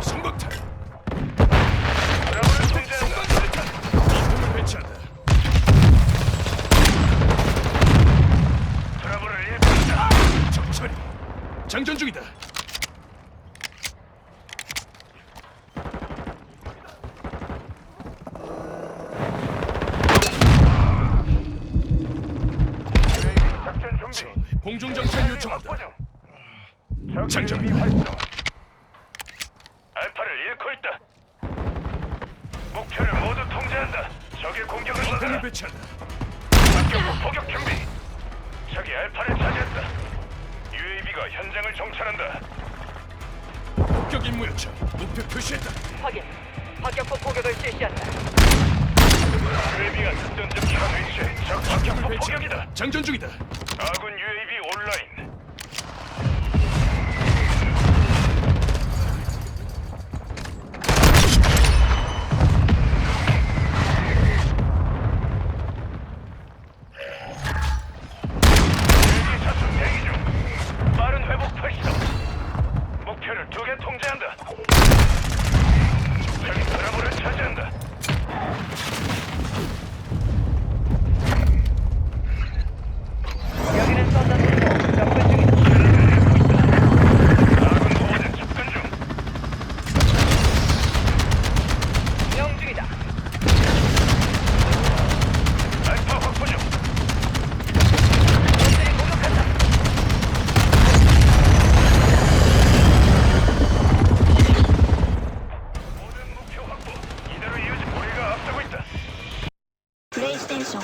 성광탄. 브라보를 통제한다. 배치한다. 정찰이. 장전 중이다. 작전 준비. 공중 정찰 요청한다. 확보 중. 장전. 알파를 잃고 있다. 목표를 모두 통제한다. 적의 공격을 받아라. 배치한다. 박격포 포격 준비. 적이 알파를 차지했다. UAV가 현장을 정찰한다. 폭격 임무 요청. 목표 표시했다. 확인. 박격포 포격을 실시한다. UAV가 작전 중 현위치에 적 박격포 포격이다. 장전 중이다. 香